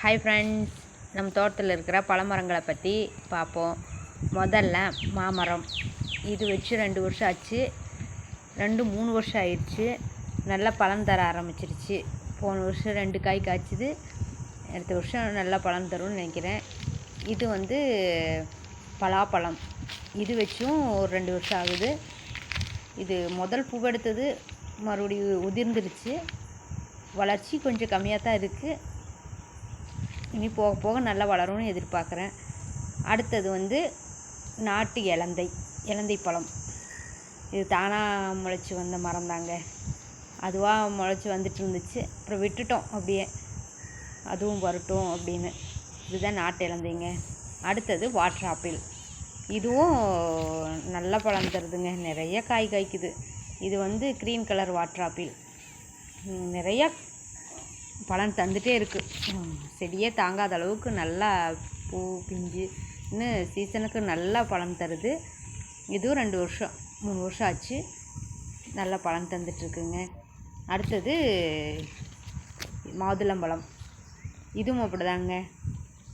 Hi friends நம்ம தோட்டத்தில் இருக்கிற பழமரங்களை பற்றி பார்ப்போம். முதல்ல மாமரம். இது வச்சு ரெண்டு வருஷம் ஆச்சு. ரெண்டு மூணு வருஷம் ஆயிடுச்சு நல்லா பழம் தர ஆரம்பிச்சிருச்சு. போன வருஷம் ரெண்டு காய் காய்ச்சிது. அடுத்த வருஷம் நல்லா பழம் தரும்னு நினைக்கிறேன். இது வந்து பலாப்பழம். இது வச்சும் ஒரு ரெண்டு வருஷம் ஆகுது. இது முதல் பூவெடுத்தது மறுபடியும் உதிர்ந்துருச்சு. வளர்ச்சி கொஞ்சம் கம்மியாக தான் இருக்குது இனி போக போக நல்லா வளரும்னு எதிர்பார்க்குறேன். அடுத்தது வந்து நாட்டு இலந்தை இலந்தை பழம். இது தானாக முளைச்சி வந்த மரம் தாங்க. அதுவாக முளைச்சி வந்துட்டு இருந்துச்சு. அப்புறம் விட்டுட்டோம் அப்படியே. அதுவும் வரட்டும் அப்படின்னு. இதுதான் நாட்டு இலந்தைங்க. அடுத்தது வாட்டர் ஆப்பிள். இதுவும் நல்ல பழம் தருதுங்க. நிறைய காய் காய்க்குது. இது வந்து க்ரீன் கலர் வாட்டர் ஆப்பிள். நிறையா பலன் தந்துகிட்டே இருக்குது செடியே தாங்காத அளவுக்கு நல்லா பூ பிஞ்சு இன்னும் சீசனுக்கு நல்லா பழம் தருது. இதுவும் ரெண்டு வருஷம் மூணு வருஷம் ஆச்சு. நல்லா பழம் தந்துட்டுருக்குங்க அடுத்தது மாதுளம்பழம் இதுவும் அப்படிதாங்க.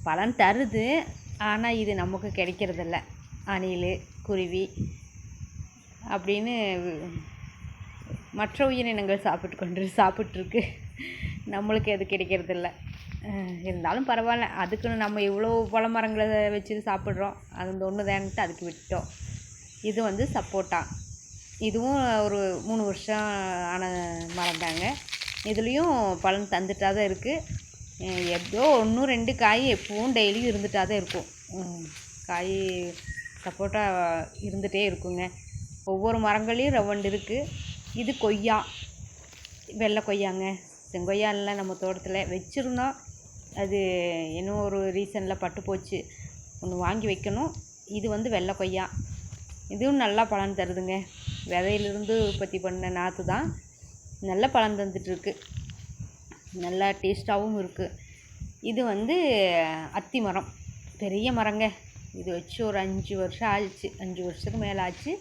பலன் தருது ஆனால் இது நமக்கு கிடைக்கிறதில்ல. அணில் குருவி அப்படின்னு மற்ற உயிரினங்கள் சாப்பிட்டு கொண்டு சாப்பிட்ருக்கு. நம்மளுக்கு எது கிடைக்கிறதில்ல. இருந்தாலும் பரவாயில்ல. அதுக்குன்னு நம்ம இவ்வளோ பழ மரங்களை வச்சு சாப்பிட்றோம். அது இந்த ஒன்று தான்ட்டு அதுக்கு விட்டோம். இது வந்து சப்போட்டா. இதுவும் ஒரு மூணு வருஷம் ஆன மரம் தாங்க. இதுலேயும் பலன் தந்துட்டா தான் இருக்குது எப்போ ஒன்றும் ரெண்டு காய் எப்பவும் டெய்லியும் இருந்துகிட்டா தான் இருக்கும் காய் சப்போட்டா இருந்துகிட்டே இருக்குங்க. ஒவ்வொரு மரங்களையும் ரவண்டு இருக்குது இது கொய்யா. வெள்ளை கொய்யாங்க. செங்கொய்யாலெலாம் நம்ம தோட்டத்தில் வச்சுருந்தோம் அது என்ன ஒரு ரீசனில் பட்டு போச்சு. ஒன்று வாங்கி வைக்கணும். இது வந்து வெள்ளை கொய்யா. இதுவும் நல்லா பலன் தருதுங்க. விதையிலிருந்து உற்பத்தி பண்ண நாற்று தான் நல்ல பலன் தந்துட்டுருக்கு. நல்லா டேஸ்ட்டாகவும் இருக்குது இது வந்து அத்தி மரம். பெரிய மரங்க. இது வச்சு ஒரு அஞ்சு வருஷம் ஆச்சு அஞ்சு வருஷத்துக்கு மேலே ஆச்சு.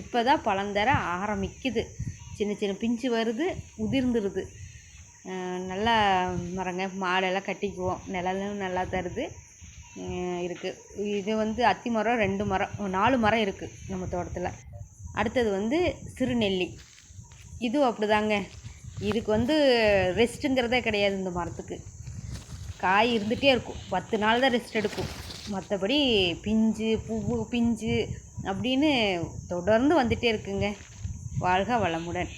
இப்போ தான் பழம் தர ஆரம்பிக்குது. சின்ன சின்ன பிஞ்சு வருது உதிர்ந்துருது. நல்லா மரங்க மாடெல்லாம் கட்டிக்குவோம். நிழலும் நல்லா தருது. இருக்குது இது வந்து அத்தி மரம் ரெண்டு மரம் நாலு மரம் இருக்குது நம்ம தோட்டத்தில். அடுத்தது வந்து சிறுநெல்லி. இதுவும் அப்படிதாங்க. இதுக்கு வந்து ரெஸ்ட்டுங்கிறதே கிடையாது இந்த மரத்துக்கு. காய் இருந்துகிட்டே இருக்கும். பத்து நாள் தான் ரெஸ்ட் எடுக்கும். மற்றபடி பிஞ்சு பூ பிஞ்சு அப்படின்னு தொடர்ந்து வந்துகிட்டே இருக்குங்க. வாழ்க வளமுடன்.